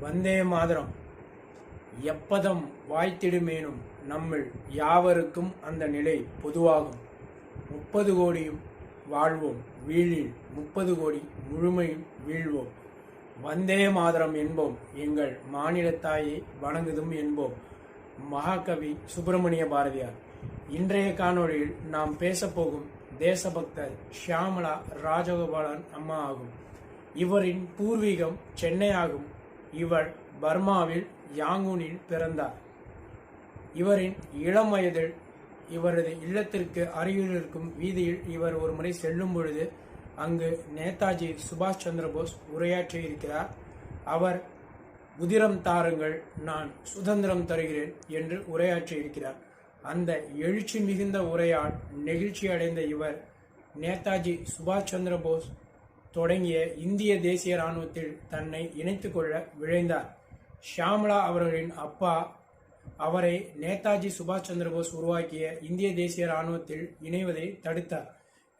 வந்தே மாதரம். எப்பதம் வாய்த்திடுமேனும் நம்மில் யாவருக்கும் அந்த நிலை பொதுவாகும். முப்பது கோடியும் வாழ்வோம் வீழில் முப்பது கோடி முழுமையும் வீழ்வோம். வந்தே மாதரம் என்போம் எங்கள் மாநிலத்தாயை வணங்குதும் என்போம். மகாகவி சுப்பிரமணிய பாரதியார் இன்றைய காணொளியில் நாம் பேசப்போகும் தேசபக்தர் ஷியாமலா ராஜகோபாலன் அம்மா ஆகும். இவரின் பூர்வீகம் சென்னை ஆகும் இவர் பர்மாவில் யாங்கூனில் பிறந்தார் இவரின் இளம் வயதில் இவரது இல்லத்திற்கு அருகில் இருக்கும் வீதியில் இவர் ஒரு முறை செல்லும் பொழுது அங்கு நேதாஜி சுபாஷ் சந்திர போஸ் உரையாற்றி இருக்கிறார். அவர் உதிரம் தாருங்கள் நான் சுதந்திரம் தருகிறேன் என்று உரையாற்றி இருக்கிறார். அந்த எழுச்சி மிகுந்த உரையால் நெகிழ்ச்சி அடைந்த இவர் நேதாஜி சுபாஷ் சந்திர போஸ் தொடங்கிய இந்திய தேசிய இராணுவத்தில் தன்னை இணைத்துக்கொள்ள விழைந்தார். ஷியாமலா அவர்களின் அப்பா அவரை நேதாஜி சுபாஷ் சந்திரபோஸ் உருவாக்கிய இந்திய தேசிய இராணுவத்தில் இணைவதை தடுத்தார்.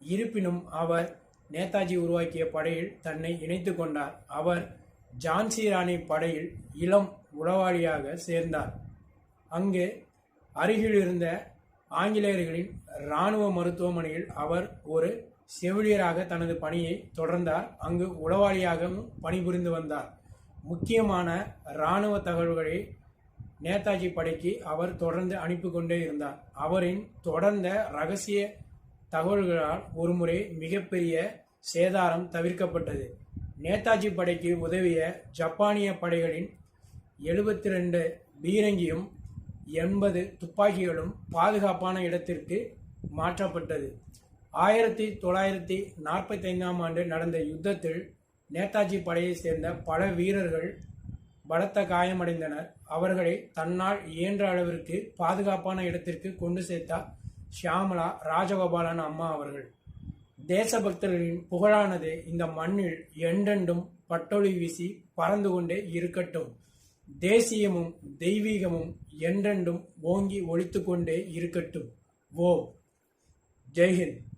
இருப்பினும் அவர் நேதாஜி உருவாக்கிய படையில் தன்னை இணைத்து கொண்டார். அவர் ஜான்சி ராணி படையில் இளம் உளவாளியாக சேர்ந்தார். அங்கு அருகில் இருந்த ஆங்கிலேயர்களின் இராணுவ மருத்துவமனையில் அவர் ஒரு செவிலியராக தனது பணியை தொடர்ந்தார். அங்கு உளவாளியாகவும் பணிபுரிந்து வந்தார். முக்கியமான இராணுவ தகவல்களை நேதாஜி படைக்கு அவர் தொடர்ந்து அனுப்பி கொண்டே இருந்தார். அவரின் தொடர்ந்த ரகசிய தகவல்களால் ஒருமுறை மிகப்பெரிய சேதாரம் தவிர்க்கப்பட்டது. நேதாஜி படைக்கு உதவிய ஜப்பானிய படைகளின் எழுபத்தி ரெண்டு பீரங்கியும் எண்பது துப்பாக்கிகளும் பாதுகாப்பான இடத்திற்கு மாற்றப்பட்டது. ஆயிரத்தி தொள்ளாயிரத்தி நாற்பத்தி ஐந்தாம் ஆண்டு நடந்த யுத்தத்தில் நேதாஜி படையைச் சேர்ந்த பல வீரர்கள் பலத்த காயமடைந்தனர். அவர்களை தன்னால் இயன்ற அளவிற்கு பாதுகாப்பான இடத்திற்கு கொண்டு சேர்த்தார் ஷியாமலா ராஜகோபாலன் அம்மா அவர்கள். தேசபக்தர்களின் புகழானது இந்த மண்ணில் என்றென்றும் பட்டொளி வீசி பறந்து கொண்டே இருக்கட்டும். தேசியமும் தெய்வீகமும் என்றென்றும் ஓங்கி ஒழித்துக்கொண்டே இருக்கட்டும். ஓ. ஜெய்ஹிந்த்.